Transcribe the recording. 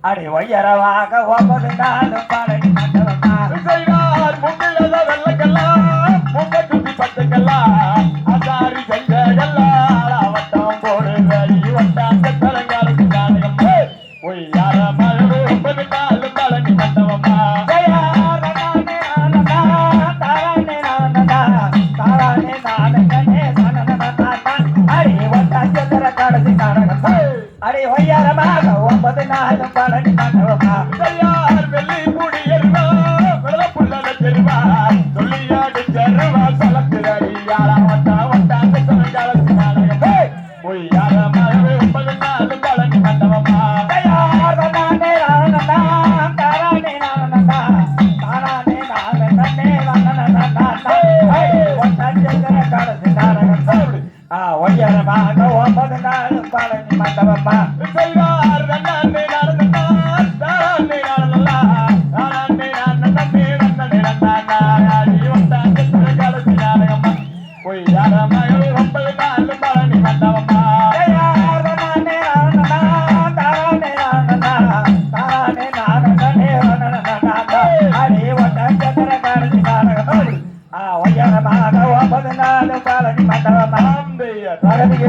அடி ஒய்யரவாக ஒன்பது நாளும் பழனி மண்டபமா செய்வார் முன்னிலத வெள்ளக்கெல்லாம் முங்க சுத்தி பட்டுக்கெல்லாம். அடி ஒய்யரமாக ஒன்பது நாளும் பழனி மண்டபமா செய்யார் வெள்ளி முடியர்வா வெள்ளப்புள்ளல தெருவா சொல்லியாடு செருவா சலக்கு அடியாளா வட்டா வட்டாங்க தலங்காலத்து நாடகம் ஒய்யாரமாகவே ஒன்பது நாளும் பழனி மண்டபமா மண்டபமா செய்வார் நன்னே நடந்தே ஒன்பது ஒன்பது நாலு பழனி மண்டபம் ஆம்பையர் பழனிக்கு